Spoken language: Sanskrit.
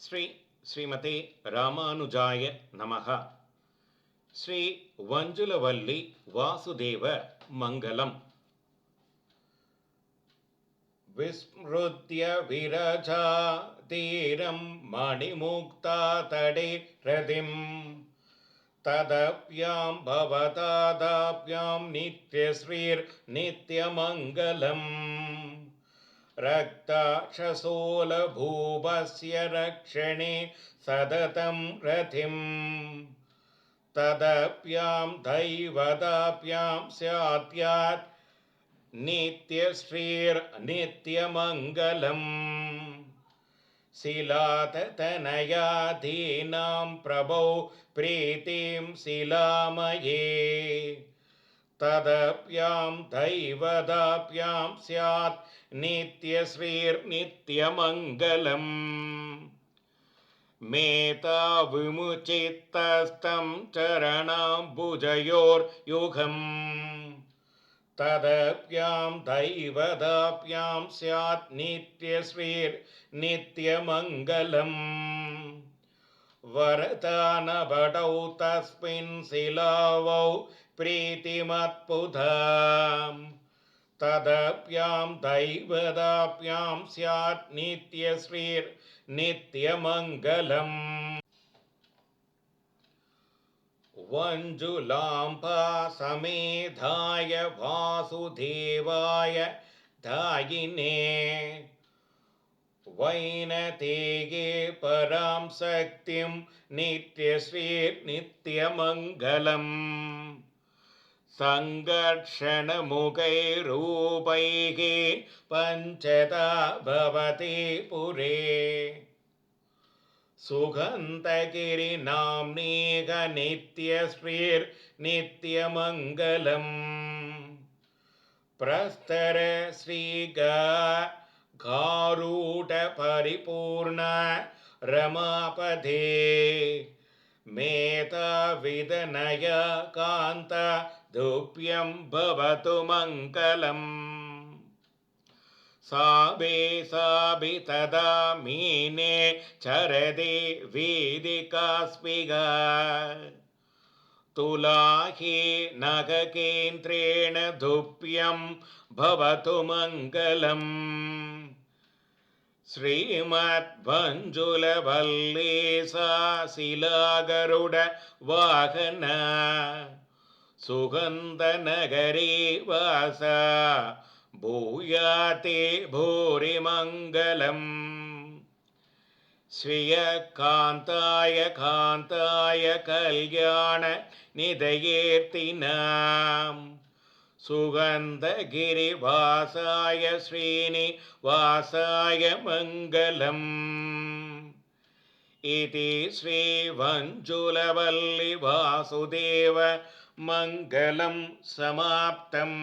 ஸ்ரீ ஸ்ரீமதி ராமானுஜாய நமக ஸ்ரீ வஞ்சுலவல்லி வாசுதேவ மங்களம். விஸ்மிருத்திய விரஜா தீரம் மணிமுக்தா தடே ரதிம். ததப்யாம் பவதாதாப்யாம் நித்யஸ்ரீர் நித்யமங்கலம் रक्ताक्षसोलभूपस्य रक्षणे सततं रथिं। तदप्यां दैवदाप्यां स्यात्यात् नित्यश्रीर्नित्यमङ्गलम्। शिलाततनयाधीनां प्रभौ प्रीतिं शिलामये तदप्यां दैवदाप्यां स्यात् नित्यश्रीर्नित्यमङ्गलम्। मेता विमुचित्तस्तं चरणाम्बुजयोर्युगम् तदप्यां दैवदाप्यां स्यात् नित्यश्रीर्नित्यमङ्गलम् वरदानभटौ तस्मिन् शिलावौ प्रीतिमत्पुधां तदप्यां दैवदाप्यां स्यात् नित्यश्रीर्नित्यमङ्गलम्। वञ्जुलाम्बासमेधाय वासुदेवाय दायिने वैनतेये परां शक्तिं नित्यश्रीर्नित्यमङ्गलम्। सङ्घर्षणमुखैरूपैः पञ्चदा भवति पुरे। सुगन्धगिरिनाम्नीगनित्यश्रीर्नित्यमङ्गलम् प्रस्तरश्रीगा गारूढपरिपूर्ण रमापदे। मेधाविदनय कान्त दुप्यं भवतु मङ्गलम्। साबे साबि तदा मीने चरदे वेदिकास्पिगा तुलाहि नगकेन्द्रेण धुप्यं भवतु मङ्गलम् श्रीमद्भञ्जुलवल्ली सा शिलागरुड वाहन सुगन्धनगरी वासा भूयाते भूरिमङ्गलम् श्रियकान्ताय कान्ताय कल्याण निधयेर्तिनां सुगन्धगिरिवासाय श्रीनिवासाय मङ्गलम् इति श्रीवञ्जुलवल्लिवासुदेव मङ्गलं समाप्तम्